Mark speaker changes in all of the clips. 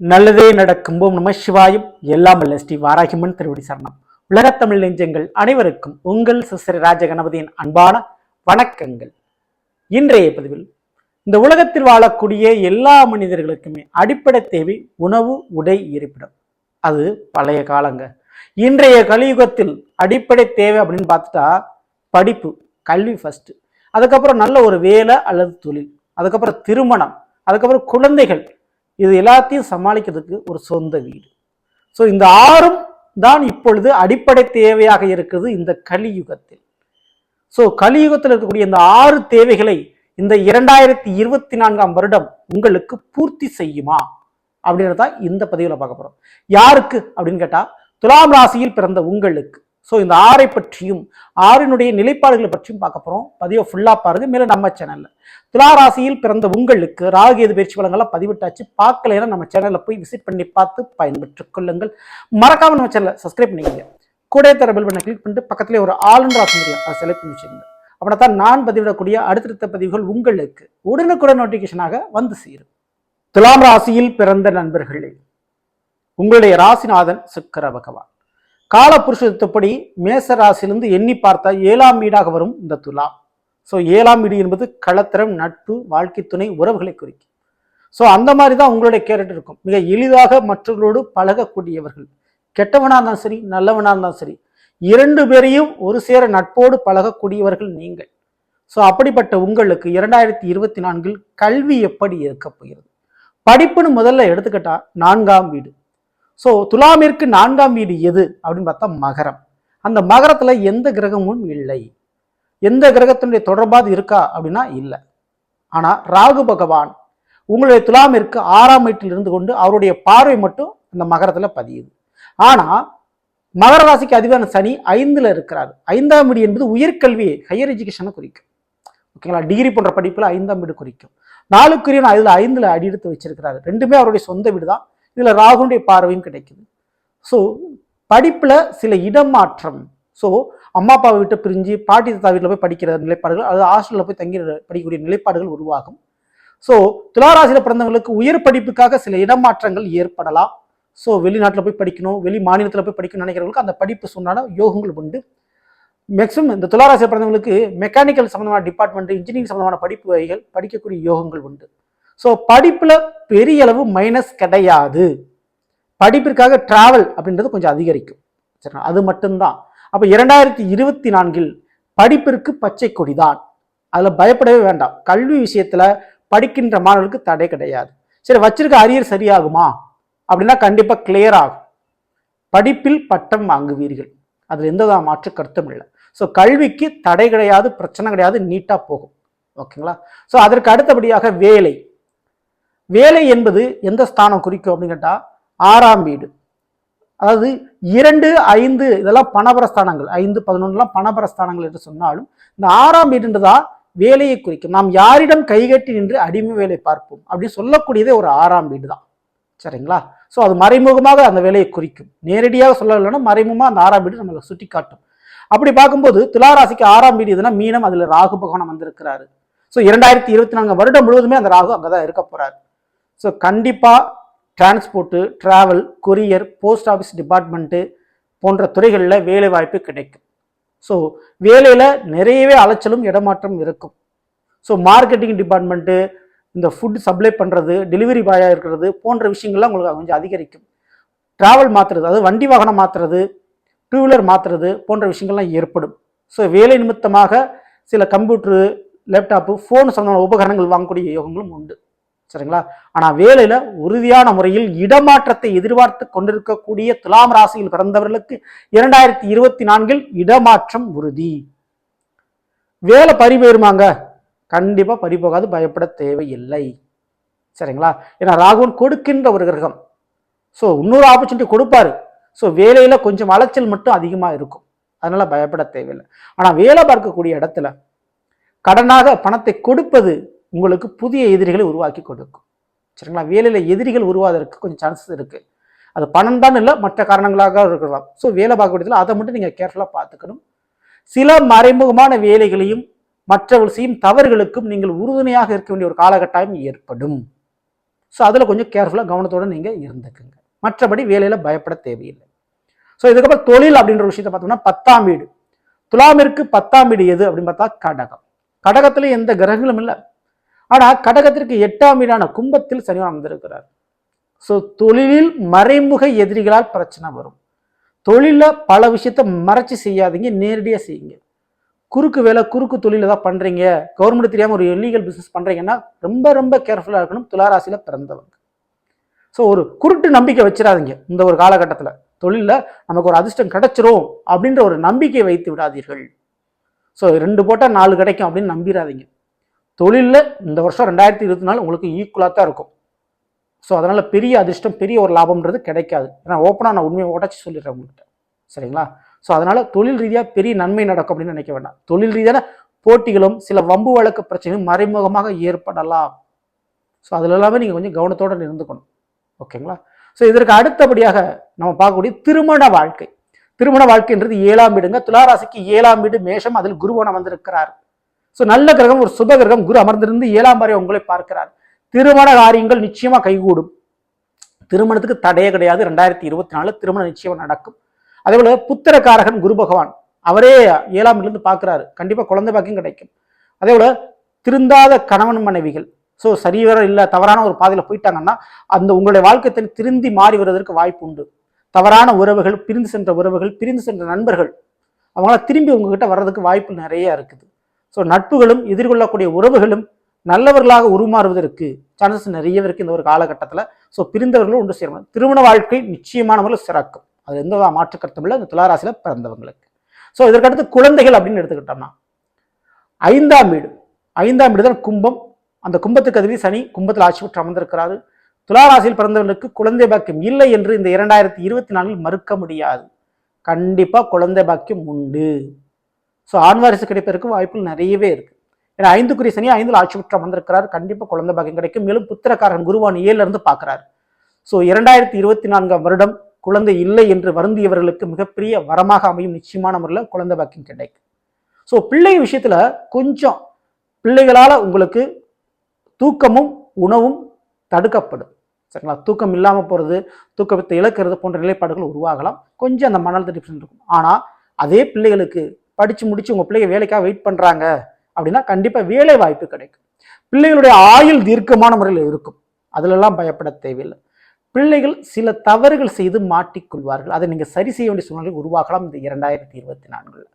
Speaker 1: நல்லதே நடக்கும். ஓம் நம சிவாயும். எல்லாம் அல்ல ஸ்ரீ வாராகிமன் திருவடி சரணம். உலகத்தமிழ் நெஞ்சங்கள் அனைவருக்கும் உங்கள் சிஸ்டர் ராஜ கணபதியின் அன்பான வணக்கங்கள். இன்றைய பதிவில் இந்த உலகத்தில் வாழக்கூடிய எல்லா மனிதர்களுக்குமே அடிப்படை தேவை உணவு உடை இருப்பிடம். அது பழைய காலங்க. இன்றைய கலியுகத்தில் அடிப்படை தேவை அப்படின்னு பார்த்துட்டா படிப்பு கல்வி ஃபஸ்ட்டு அதுக்கப்புறம் நல்ல ஒரு வேலை அல்லது தொழில். அதுக்கப்புறம் திருமணம். அதுக்கப்புறம் குழந்தைகள். இது எல்லாத்தையும் சமாளிக்கிறதுக்கு ஒரு சொந்த வீடு. ஸோ இந்த ஆறும் தான் இப்பொழுது அடிப்படை தேவையாக இருக்குது இந்த கலியுகத்தில். ஸோ கலியுகத்தில் இருக்கக்கூடிய இந்த ஆறு தேவைகளை இந்த இரண்டாயிரத்தி இருபத்தி நான்காம் வருடம் உங்களுக்கு பூர்த்தி செய்யுமா? அப்படின்றத இந்த பதிவில் பார்க்க போகிறோம் யாருக்கு அப்படின்னு கேட்டால் துலாம் ராசியில் பிறந்த உங்களுக்கு. ஸோ இந்த ஆறை பற்றியும் ஆறினுடைய நிலைப்பாடுகளை பற்றியும் பார்க்க போகிறோம் பதிவை ஃபுல்லாக பாருங்கள் மேலே நம்ம சேனலில் துலா ராசியில் பிறந்த உங்களுக்கு ராகு எது பயிற்சி பலங்களாக பதிவிட்டாச்சு. பார்க்கலைன்னா நம்ம சேனலில் போய் விசிட் பண்ணி பார்த்து பயன்பெற்றுக் கொள்ளுங்கள். மறக்காம நம்ம சேனலை சப்ஸ்கிரைப் பண்ணிக்கங்க. கூட தர பெல் பண்ண கிளிக் பண்ணிட்டு பக்கத்துலேயே ஒரு ஆளுநர் ஆப்ஷன் இருக்கு அதை செலக்ட் பண்ணி வச்சுருங்க அப்படின்னா தான் நான் பதிவிடக்கூடிய அடுத்தடுத்த பதிவுகள் உங்களுக்கு உடனுக்குடன் நோட்டிஃபிகேஷனாக வந்து சேரும். துலாம் ராசியில் பிறந்த நண்பர்களே உங்களுடைய ராசிநாதன் சுக்கர பகவான். காலபுருஷத்துப்படி மேச ராசியிலிருந்து எண்ணி பார்த்தா ஏழாம் வீடாக வரும் இந்த துலாம். ஸோ ஏழாம் வீடு என்பது களத்திரம் நட்பு வாழ்க்கை துணை உறவுகளை குறிக்கும். ஸோ அந்த மாதிரி தான் உங்களுடைய கேரக்டர் இருக்கும். மிக எளிதாக மற்றவர்களோடு பழகக்கூடியவர்கள். கெட்டவனாக இருந்தாலும் சரி நல்லவனாக இருந்தாலும் சரி இரண்டு பேரையும் ஒரு சேர நட்போடு பழகக்கூடியவர்கள் நீங்கள். ஸோ அப்படிப்பட்ட உங்களுக்கு இரண்டாயிரத்தி இருபத்தி நான்கில் கல்வி எப்படி இருக்க போகிறது? படிப்புன்னு முதல்ல எடுத்துக்கிட்டா நான்காம் வீடு. ஸோ துலாமிற்கு நான்காம் வீடு எது அப்படின்னு பார்த்தா மகரம். அந்த மகரத்தில் எந்த கிரகமும் இல்லை. எந்த கிரகத்தினுடைய தொடர்பாது இருக்கா அப்படின்னா இல்லை. ஆனால் ராகு பகவான் உங்களுடைய துலாமிற்கு ஆறாம் வீட்டில் இருந்து கொண்டு அவருடைய பார்வை மட்டும் அந்த மகரத்தில் பதியுது. ஆனால் மகர ராசிக்கு அதிபரான சனி ஐந்தில் இருக்கிறார். ஐந்தாம் வீடு என்பது உயர்கல்வி ஹையர் எஜுகேஷனை குறிக்கும். ஓகேங்களா? டிகிரி போன்ற படிப்பில் ஐந்தாம் வீடு குறிக்கும். நாலுக்குரிய இதில் ஐந்தில் அடி எடுத்து வச்சிருக்கிறாரு. ரெண்டுமே அவருடைய சொந்த வீடு தான் இதில் ராகுனுடைய பார்வையும் கிடைக்குது. ஸோ படிப்பில் சில இடமாற்றம் ஸோ அம்மா அப்பாவை விட்டு பிரிஞ்சு பாட்டி தாத்தா வீட்டில் போய் படிக்கிற நிலைப்பாடுகள் அது ஹாஸ்டலில் போய் தங்கி படிக்கக்கூடிய நிலைப்பாடுகள் உருவாகும். ஸோ துளாராசியில் பிறந்தவங்களுக்கு உயர் படிப்புக்காக சில இடமாற்றங்கள் ஏற்படலாம். ஸோ வெளிநாட்டில் போய் படிக்கணும் வெளி மாநிலத்தில் போய் படிக்கணும்னு நினைக்கிறவங்களுக்கு அந்த படிப்பு சொன்னால யோகங்கள் உண்டு. மேக்ஸிமம் இந்த துளாராசியில் பிறந்தவங்களுக்கு மெக்கானிக்கல் சம்மந்தமான டிபார்ட்மெண்ட் இன்ஜினியரிங் சம்மந்தமான படிப்பு வகைகள் படிக்கக்கூடிய யோகங்கள் உண்டு. ஸோ படிப்பில் பெரிய அளவு மைனஸ் கிடையாது. படிப்பிற்காக டிராவல் அப்படின்றது கொஞ்சம் அதிகரிக்கும். சரிங்களா? அது மட்டும்தான். அப்போ இரண்டாயிரத்தி இருபத்தி நான்கில் படிப்பிற்கு பச்சை கொடிதான். அதில் பயப்படவே வேண்டாம். கல்வி விஷயத்தில் படிக்கின்ற மாணவர்களுக்கு தடை கிடையாது. சரி வச்சிருக்க அரியர் சரியாகுமா? அப்படின்னா கண்டிப்பாக கிளியர் ஆகும். படிப்பில் பட்டம் வாங்குவீர்கள். அதில் எந்த வித மாற்று கருத்தும் இல்லை. ஸோ கல்விக்கு தடை கிடையாது பிரச்சனை கிடையாது நீட்டாக போகும். ஓகேங்களா? ஸோ அதற்கு அடுத்தபடியாக வேலை. வேலை என்பது எந்த ஸ்தானம் குறிக்கும் அப்படின்னு கேட்டால் ஆறாம் வீடு. அதாவது இரண்டு ஐந்து இதெல்லாம் பணபரஸ்தானங்கள். ஐந்து பதினொன்றுலாம் பணபரஸ்தானங்கள் என்று சொன்னாலும் இந்த ஆறாம் வீடுன்றதா வேலையை குறிக்கும். நாம் யாரிடம் கைகட்டி நின்று அடிமை வேலை பார்ப்போம் அப்படின்னு சொல்லக்கூடியதே ஒரு ஆறாம் வீடு தான் சரிங்களா? ஸோ அது மறைமுகமாக அந்த வேலையை குறிக்கும். நேரடியாக சொல்லலைன்னா மறைமுகமாக அந்த ஆறாம் வீடு நம்மளை சுட்டி காட்டும் அப்படி பார்க்கும்போது துளாராசிக்கு ஆறாம் வீடு எதுனா மீனம் அதில் ராகு பகவானம் வந்திருக்கிறாரு. ஸோ இரண்டாயிரத்தி இருபத்தி நான்கு வருடம் முழுவதுமே அந்த ராகு அங்கே தான் இருக்க போகிறாரு ஸோ கண்டிப்பாக transport travel courier post office department போன்ற துறைகளில் வேலை வாய்ப்பு கிடைக்கும். ஸோ வேலையில் நிறையவே அலைச்சலும் இடமாற்றம் இருக்கும். ஸோ மார்க்கெட்டிங் டிபார்ட்மெண்ட்டு இந்த ஃபுட் சப்ளை பண்ணுறது டெலிவரி பாயாக இருக்கிறது போன்ற விஷயங்கள்லாம் உங்களுக்கு கொஞ்சம் அதிகரிக்கும். டிராவல் மாற்றுறது அதாவது வண்டி வாகனம் மாற்றுறது டூ வீலர் மாற்றுறது போன்ற விஷயங்கள்லாம் ஏற்படும். ஸோ வேலை நிமித்தமாக சில கம்ப்யூட்டரு லேப்டாப்பு ஃபோன் சம்பந்தமான உபகரணங்கள் வாங்கக்கூடிய யோகங்களும் உண்டு. சரிங்களா? ஆனால் வேலையில் உறுதியான முறையில் இடமாற்றத்தை எதிர்பார்த்து கொண்டிருக்கக்கூடிய துலாம் ராசியில் பிறந்தவர்களுக்கு இரண்டாயிரத்தி இருபத்தி நான்கில் இடமாற்றம் உறுதி. வேலை பறி போயிருமாங்க? கண்டிப்பாக பறி போகாது பயப்பட தேவையில்லை. சரிங்களா? ஏன்னா ராகுவன் கொடுக்கின்ற ஒரு கிரகம். ஸோ இன்னொரு ஆப்பர்ச்சுனிட்டி கொடுப்பாரு. ஸோ வேலையில் கொஞ்சம் அலைச்சல் மட்டும் அதிகமாக இருக்கும். அதனால் பயப்பட தேவையில்லை. ஆனால் வேலை பார்க்கக்கூடிய இடத்துல கடனாக பணத்தை கொடுப்பது உங்களுக்கு புதிய எதிரிகளை உருவாக்கி கொடுக்கும். சரிங்களா? வேலையில் எதிரிகள் உருவாவதற்கு கொஞ்சம் சான்சஸ் இருக்குது அது பணம் தான் இல்லை மற்ற காரணங்களாக இருக்கலாம். ஸோ வேலை பார்க்கக்கூடியதில் அதை மட்டும் நீங்கள் கேர்ஃபுல்லாக பார்த்துக்கணும். சில மறைமுகமான வேலைகளையும் மற்றவர்கள் செய்யும் தவறுகளுக்கும் நீங்கள் உறுதுணையாக இருக்க வேண்டிய ஒரு காலகட்டாயம் ஏற்படும். ஸோ அதில் கொஞ்சம் கேர்ஃபுல்லாக கவனத்தோடு நீங்கள் இருந்துக்குங்க. மற்றபடி வேலையில் பயப்பட தேவையில்லை. ஸோ இதுக்கப்புறம் தொழில் அப்படின்ற விஷயத்தை பார்த்தோம்னா பத்தாம் வீடு. துலாமிற்கு பத்தாம் வீடு எது அப்படின்னு பார்த்தா கடகம். கடகத்தில் எந்த கிரகங்களும் இல்லை. ஆனால் கடகத்திற்கு எட்டாம் வீடான கும்பத்தில் சனி அமர்ந்திருக்கிறார். ஸோ தொழிலில் மறைமுக எதிரிகளால் பிரச்சனை வரும். தொழிலில் பல விஷயத்த மறைச்சி செய்யாதீங்க நேரடியாக செய்யுங்க. குறுக்கு வேலை குறுக்கு தொழில் ஏதாவது பண்ணுறீங்க கவர்மெண்ட் தெரியாமல் ஒரு இல்லீகல் பிஸ்னஸ் பண்ணுறீங்கன்னா ரொம்ப ரொம்ப கேர்ஃபுல்லாக இருக்கணும் துளாராசியில் பிறந்தவங்க. ஸோ ஒரு குருட்டு நம்பிக்கை வச்சிடாதீங்க இந்த ஒரு காலகட்டத்தில். தொழிலில் நமக்கு ஒரு அதிர்ஷ்டம் கிடைச்சிரும் அப்படின்ற ஒரு நம்பிக்கை வைத்து விடாதீர்கள். ஸோ ரெண்டு போட்டால் நாலு கிடைக்கும் அப்படின்னு நம்பிடாதீங்க. தொழிலில் இந்த வருஷம் ரெண்டாயிரத்தி இருபத்தி நாலு உங்களுக்கு ஈக்குவலாக தான் இருக்கும். ஸோ அதனால் பெரிய அதிர்ஷ்டம் பெரிய ஒரு லாபம்ன்றது கிடைக்காது. ஏன்னா ஓப்பனாக நான் உண்மையை உடச்சி சொல்லிடுறேன் உங்கள்கிட்ட. சரிங்களா? ஸோ அதனால் தொழில் ரீதியாக பெரிய நன்மை நடக்கும் அப்படின்னு நினைக்க வேண்டாம். தொழில் ரீதியான போட்டிகளும் சில வம்பு வழக்கு பிரச்சனையும் மறைமுகமாக ஏற்படலாம். ஸோ அதில் எல்லாமே நீங்கள் கொஞ்சம் கவனத்தோடு இருந்துக்கணும் ஓகேங்களா? ஸோ இதற்கு அடுத்தபடியாக நம்ம பார்க்கக்கூடிய திருமண வாழ்க்கை. திருமண வாழ்க்கைன்றது ஏழாம் வீடுங்க. துளாராசிக்கு ஏழாம் வீடு மேஷம். அதில் குருவன் அமர்ந்திருக்கிறார். ஸோ நல்ல கிரகம் ஒரு சுப கிரகம் குரு அமர்ந்திருந்து ஏழாம் வரை உங்களை பார்க்கிறார். திருமண காரியங்கள் நிச்சயமா கைகூடும். திருமணத்துக்கு தடையே கிடையாது. ரெண்டாயிரத்தி இருபத்தி நாலு திருமணம் நிச்சயம் நடக்கும். அதே போல புத்திரக்காரகன் குரு பகவான் அவரே ஏழாம் இருந்து கண்டிப்பாக குழந்தை பாக்கியம் கிடைக்கும். அதே போல திருந்தாத கணவன் மனைவிகள் ஸோ சரிவர இல்லை தவறான ஒரு பாதையில் போயிட்டாங்கன்னா அந்த உங்களுடைய வாழ்க்கை திருந்தி மாறி வருவதற்கு வாய்ப்பு உண்டு. தவறான உறவுகள் பிரிந்து சென்ற உறவுகள் பிரிந்து சென்ற நண்பர்கள் அவங்களாம் திரும்பி உங்ககிட்ட வர்றதுக்கு வாய்ப்பு நிறைய இருக்குது. ஸோ நட்புகளும் எதிர்கொள்ளக்கூடிய உறவுகளும் நல்லவர்களாக உருமாறுவதற்கு சான்சஸ் நிறைய இருக்குது இந்த ஒரு காலகட்டத்தில். ஸோ பிரிந்தவர்களும் ஒன்று சேரணும் திருமண வாழ்க்கை நிச்சயமான முறையில் சிறக்கும். அது எந்த மாற்று கருத்தும் இல்லை. இந்த துளாராசியில் பிறந்தவங்களுக்கு. ஸோ இதற்கடுத்து குழந்தைகள் அப்படின்னு எடுத்துக்கிட்டோம்னா ஐந்தாம் வீடு. ஐந்தாம் வீடு தான் கும்பம். அந்த கும்பத்துக்கு அதிபதி சனி கும்பத்தில் ஆட்சி பெற்று அமர்ந்திருக்கிறாரு. துளாராசியில் பிறந்தவர்களுக்கு குழந்தை பாக்கியம் இல்லை என்று இந்த இரண்டாயிரத்தி இருபத்தி நாலில் மறுக்க முடியாது. கண்டிப்பாக குழந்தை பாக்கியம் உண்டு. ஸோ ஆண் வாரிசு கிடைப்பதற்கு வாய்ப்புகள் நிறையவே இருக்குது ஏன்னா ஐந்துக்குரிய சனி ஐந்தில் ஆட்சி குற்றம் வந்திருக்கிறார். கண்டிப்பாக குழந்தை பாக்கியம் கிடைக்கும். மேலும் புத்திரக்காரன் குருவான் ஏழுல இருந்து ஸோ இரண்டாயிரத்தி இருபத்தி நான்காம் வருடம் குழந்தை இல்லை என்று வருந்தியவர்களுக்கு மிகப்பெரிய வரமாக அமையும் நிச்சயமான முறையில் குழந்தை பாக்கியம் கிடைக்கும். ஸோ பிள்ளை விஷயத்தில் கொஞ்சம் பிள்ளைகளால் உங்களுக்கு தூக்கமும் உணவும் தடுக்கப்படும். சரிங்களா? தூக்கம் இல்லாமல் போகிறது தூக்கத்தை இழக்கிறது போன்ற நிலைப்பாடுகள் உருவாகலாம். கொஞ்சம் அந்த மன அழுத்த டிஃப்ரெண்ட் இருக்கும். ஆனால் அதே பிள்ளைகளுக்கு படித்து முடித்து உங்கள் பிள்ளைங்க வேலைக்காக வெயிட் பண்ணுறாங்க அப்படின்னா கண்டிப்பாக வேலை வாய்ப்பு கிடைக்கும். பிள்ளைகளுடைய ஆயுள் தீர்க்கமான முறையில் இருக்கும். அதிலெல்லாம் பயப்பட தேவையில்லை. பிள்ளைகள் சில தவறுகள் செய்து மாட்டிக்கொள்வார்கள். அதை நீங்கள் சரி செய்ய வேண்டிய சூழ்நிலை உருவாகலாம் இந்த இரண்டாயிரத்தி இருபத்தி நான்கில்.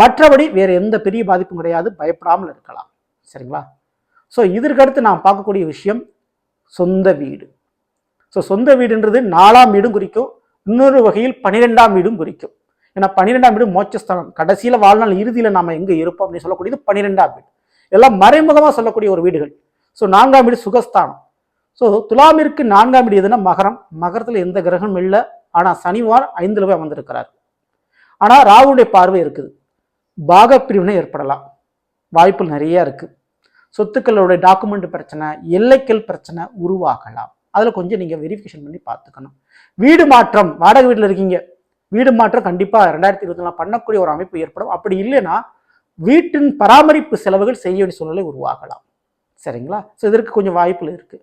Speaker 1: மற்றபடி வேறு எந்த பெரிய பாதிப்பும் கிடையாது. பயப்படாமல் இருக்கலாம். சரிங்களா? ஸோ இதற்கடுத்து நாம் பார்க்கக்கூடிய விஷயம் சொந்த வீடு. ஸோ சொந்த வீடுன்றது நாலாம் வீடும் குறிக்கும் இன்னொரு வகையில் பன்னிரெண்டாம் வீடும் குறிக்கும். ஏன்னா பன்னிரெண்டாம் வீடு மோட்சஸ்தானம் கடைசியில் வாழ்நாள் இறுதியில் நாம் எங்கே இருப்போம் அப்படின்னு சொல்லக்கூடியது பன்னிரெண்டாம் வீடு. எல்லாம் மறைமுகமாக சொல்லக்கூடிய ஒரு வீடுகள். ஸோ நான்காம் வீடு சுகஸ்தானம். ஸோ துலாமிற்கு நான்காம் வீடு எதுனா மகரம். மகரத்தில் எந்த கிரகமும் இல்லை. ஆனால் சனிவார் ஐந்தில் போய் அமர்ந்திருக்கிறார். ஆனால் ராகுடைய பார்வை இருக்குது. பாகப்பிரிவினை ஏற்படலாம். வாய்ப்புகள் நிறையா இருக்குது சொத்துக்களுடைய டாக்குமெண்ட் பிரச்சனை எல்லைக்கல் பிரச்சனை உருவாகலாம். அதில் கொஞ்சம் நீங்கள் வெரிஃபிகேஷன் பண்ணி பார்த்துக்கணும். வீடு மாற்றம். வாடகை வீட்டில் இருக்கீங்க. வீடு மாற்றம் கண்டிப்பாக ரெண்டாயிரத்தி இருபத்தி நாலு பண்ணக்கூடிய ஒரு அமைப்பு ஏற்படும். அப்படி இல்லைன்னா வீட்டின் பராமரிப்பு செலவுகள் செய்ய வேண்டிய சூழ்நிலை உருவாகலாம். சரிங்களா? ஸோ இதற்கு கொஞ்சம் வாய்ப்புகள் இருக்குது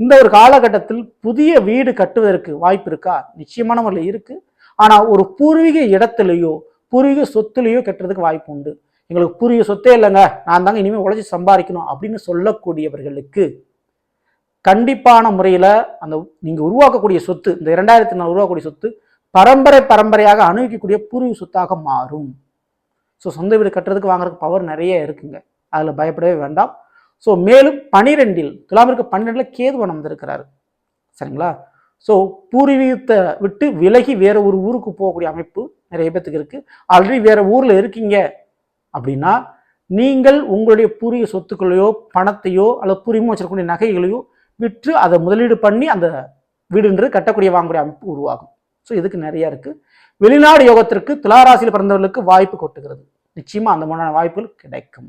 Speaker 1: இந்த ஒரு காலகட்டத்தில் புதிய வீடு கட்டுவதற்கு வாய்ப்பு இருக்கா? நிச்சயமான முறையில் இருக்குது ஆனால் ஒரு பூர்வீக இடத்துலையோ பூர்வீக சொத்துலையோ கட்டுறதுக்கு வாய்ப்பு உண்டு. எங்களுக்கு பூர்வீக சொத்தே இல்லைங்க. நான் தாங்க இனிமேல் உழைச்சி சம்பாதிக்கணும் அப்படின்னு சொல்லக்கூடியவர்களுக்கு கண்டிப்பான முறையில் அந்த நீங்கள் உருவாக்கக்கூடிய சொத்து இந்த இரண்டாயிரத்தி நாலு உருவாக்கக்கூடிய சொத்து பரம்பரை பரம்பரையாக அணுவிக்கக்கூடிய பூர்வீக சொத்தாக மாறும். ஸோ சொந்த வீடு கட்டுறதுக்கு வாங்குறதுக்கு பவர் நிறைய இருக்குங்க. அதில் பயப்படவே வேண்டாம். ஸோ மேலும் பனிரெண்டில் துலாமிற்கு பன்னிரெண்டில் கேதுவன் அமர்ந்திருக்கிறாரு சரிங்களா? ஸோ பூர்வீகத்தை விட்டு விலகி வேற ஒரு ஊருக்கு போகக்கூடிய அமைப்பு நிறைய பேத்துக்கு இருக்குது ஆல்ரெடி வேற ஊரில் இருக்கீங்க அப்படின்னா நீங்கள் உங்களுடைய பூர்வீக சொத்துக்களையோ பணத்தையோ அல்லது பூர்வீகமாக வச்சிருக்கக்கூடிய நகைகளையோ விற்று அதை முதலீடு பண்ணி அந்த வீடுன்றது கட்டக்கூடிய வாங்கக்கூடிய அமைப்பு உருவாகும். ஸோ இதுக்கு நிறைய இருக்கு. வெளிநாடு யோகத்திற்கு துளாராசியில் பிறந்தவர்களுக்கு வாய்ப்பு கொட்டுகிறது. நிச்சயமா அந்த மாதிரியான வாய்ப்புகள் கிடைக்கும்.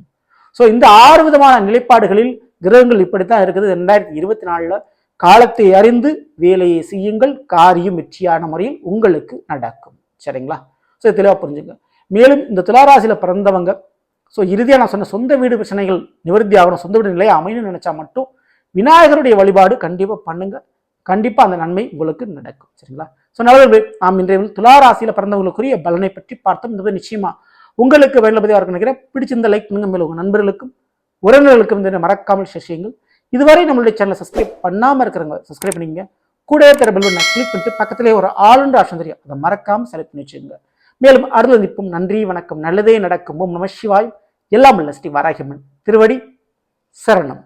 Speaker 1: ஸோ இந்த ஆறு விதமான நிலைப்பாடுகளில் கிரகங்கள் இப்படித்தான் இருக்குது. ரெண்டாயிரத்தி இருபத்தி நாலில் காலத்தை அறிந்து வேலையை செய்யுங்கள் காரியம் வெற்றியான முறையில் உங்களுக்கு நடக்கும். சரிங்களா? ஸோ தெளிவாக புரிஞ்சுங்க. மேலும் இந்த துளாராசியில் பிறந்தவங்க ஸோ இறுதியாக நான் சொன்ன சொந்த வீடு பிரச்சனைகள் நிவர்த்தி ஆகணும் சொந்த வீடு நிலையை அமையணும்னு நினைச்சா மட்டும் விநாயகருடைய வழிபாடு கண்டிப்பாக பண்ணுங்கள் கண்டிப்பாக அந்த நன்மை உங்களுக்கு நடக்கும். சரிங்களா? ஸோ நல்லது நாம் இன்றைய துலா ராசியில பிறந்தவங்களுக்குரிய பலனை பற்றி பார்த்தோம். இந்த நிச்சயமா உங்களுக்கு பயனுள்ளதாக இருக்கும் நினைக்கிறேன். பிடிச்சிருந்த லைக் பண்ணுங்க. மேலும் உங்கள் நண்பர்களுக்கும் உறவினர்களுக்கும் இந்த மறக்காமல் ஷேர் செய்யுங்கள். இதுவரை நம்மளுடைய சேனலை சப்ஸ்கிரைப் பண்ணாமல் இருக்கிறவங்க சப்ஸ்கிரைப் பண்ணிங்க கூட தர பெல் கிளிக் பண்ணிட்டு பக்கத்திலே ஒரு ஆளுன்ற ஆப்ஷன் தெரியும். அதை மறக்காமல் செலக்ட் பண்ணி வச்சுக்கோங்க. மேலும் அடுத்த சந்திப்போம் நன்றி வணக்கம். நல்லதே நடக்கும். ஓம் நம சிவாய். எல்லாம் உள்ள ஸ்ரீ வராகிமன் திருவடி சரணம்.